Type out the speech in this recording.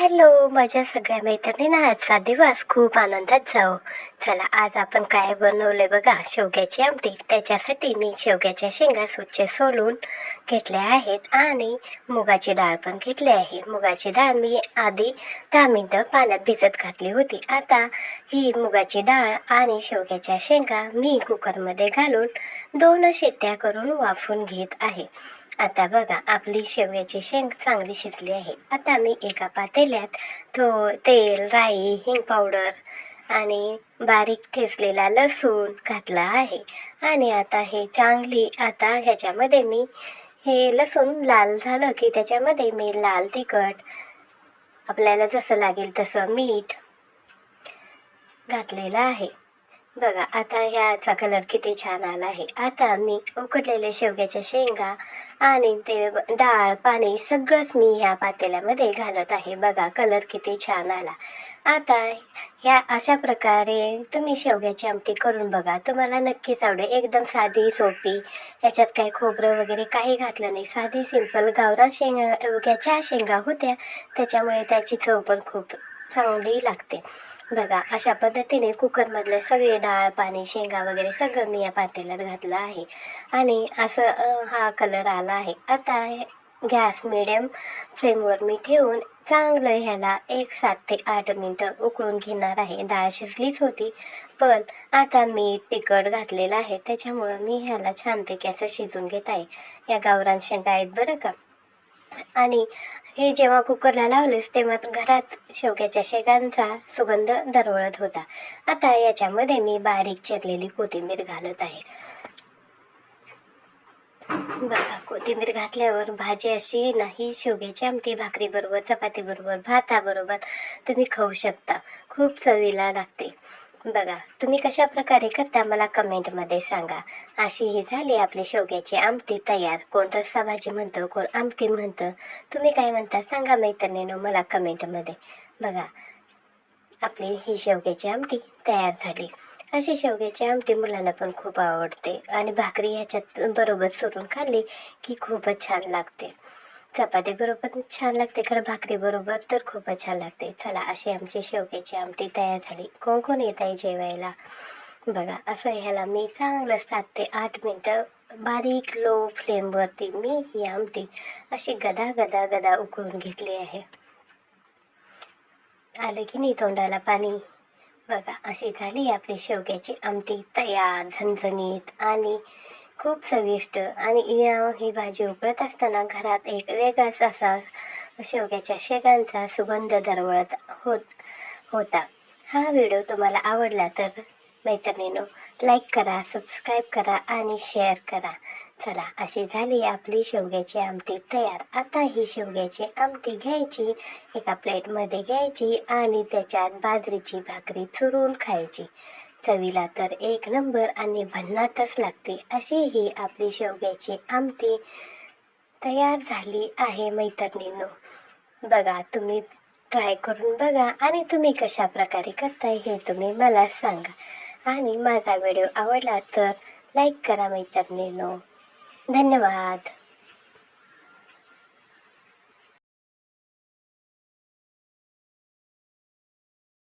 Hello माझ्या सगळ्या मैत्रिणींना आजचा दिवस खूप आनंदात जाओ चला आज आपण काय बनवलं बघा? शेवग्याची आमटी. त्याच्यासाठी मी शेवग्याच्या शेंगा स्वच्छ सोलून घेतल्या आहेत आणि मुगाची डाळ पण घेतली आहे. मुगाची डाळ मी आधी दहा मिनटं पाण्यात भिजत घातली होती. आता ही मुगाची डाळ आणि शेवग्याच्या शेंगा मी कुकरमध्ये घालून दोन शेट्ट्या करून वाफून घेत आहे. आता बघा आपली शेवग्याची शेंग चांगली शिजली आहे. आता मी एका पातेल्यात तो तेल राई हिंग पावडर आणि बारीक ठेचलेला लसूण घातला आहे. आणि आता हे चांगली आता ह्याच्यामध्ये मी हे लसूण लाल झालं की त्याच्यामध्ये मी लाल तिखट आपल्याला जसं लागेल तसं मीठ घातलेलं आहे. बघा आता ह्याचा कलर किती छान आला आहे. आता मी उकडलेल्या शेवग्याच्या शेंगा आणि ते डाळ पाणी सगळंच मी ह्या पातेल्यामध्ये घालत आहे. बघा कलर किती छान आला. आता ह्या अशा प्रकारे तुम्ही शेवग्याची आमटी करून बघा. तुम्हाला नक्कीच आवडेल. एकदम साधी सोपी. याच्यात काही खोबरं वगैरे काही घातलं नाही. साधी सिंपल गावरान शेवग्याच्या शेंगा होत्या. त्याच्यामुळे त्याची चव पण खूप चांगली लागते. बघा अशा पद्धतीने कुकरमधले सगळे डाळ पाणी शेंगा वगैरे सगळं मी या पातेल्यात घातलं आहे. आणि असं हा कलर आला आहे. आता गॅस मिडियम फ्लेमवर मी ठेवून चांगलं ह्याला एक सात ते आठ मिनटं उकळून घेणार आहे. डाळ शिजलीच होती पण आता मी तिखट घातलेलं आहे. त्याच्यामुळं मी ह्याला छानपैकी असं शिजून घेत आहे. या गावरान शेंगा आहेत बरं का? आणि हे जेव्हा कुकरला लावलेस तेव्हा घरात शेवग्याच्या शेगांचा सुगंध दरवळत होता. आता याच्यामध्ये मी बारीक चिरलेली कोथिंबीर घालत आहे. बघा कोथिंबीर घातल्यावर भाजी अशी नाही शेवग्याची आमटी भाकरीबरोबर चपातीबरोबर भाताबरोबर तुम्ही खाऊ शकता. खूप चवीला लागते. बघा तुम्ही कशा प्रकारे करता मला कमेंटमध्ये सांगा. अशी ही झाली आपली शेवग्याची आमटी तयार. कोण रस्सा भाजी म्हणतं कोण आमटी म्हणतं. तुम्ही काय म्हणता सांगा मैत्रिणीनो मला कमेंटमध्ये बघा आपली ही शेवग्याची आमटी तयार झाली. अशी शेवग्याची आमटी मुलांना पण खूप आवडते. आणि भाकरी ह्याच्यात बरोबर चुरून खाल्ली की खूपच छान लागते. चपाती बरोबर पण छान लागते खरं भाकरी बरोबर तर खूपच छान लागते. चला अशी आमची शेवग्याची आमटी तयार झाली. कोण कोण येत आहे जेवायला? बघा असं ह्याला मी चांगलं सात ते आठ मिनटं बारीक लो फ्लेमवरती मी ही आमटी अशी गदा गदा गदा उकळून घेतली आहे. आलं की नाही तोंडाला पाणी? बघा अशी झाली आपली शेवग्याची आमटी तयार झणझणीत आणि खूप चविष्ट आणि या ही भाजी उकळत असताना घरात एक वेगळाच असा शेवग्याच्या शेगांचा सुगंध दरवळत होत होता. हा व्हिडिओ तुम्हाला आवडला तर मैत्रिणीनो लाईक करा सबस्क्राईब करा आणि शेअर करा. चला अशी झाली आपली शेवग्याची आमटी तयार. आता ही शेवग्याची आमटी घ्यायची एका प्लेटमध्ये घ्यायची आणि त्याच्यात बाजरीची भाकरी चुरून खायची. चवीला तर एक नंबर आणि भन्नाटच लागते. अशी ही आपली शेवग्याची आमटी तयार झाली आहे मैत्रिणींनो. बघा तुम्ही ट्राय करून बघा आणि तुम्ही कशा प्रकारे करताय हे तुम्ही मला सांगा. आणि माझा व्हिडिओ आवडला तर लाईक करा मैत्रिणींनो. धन्यवाद.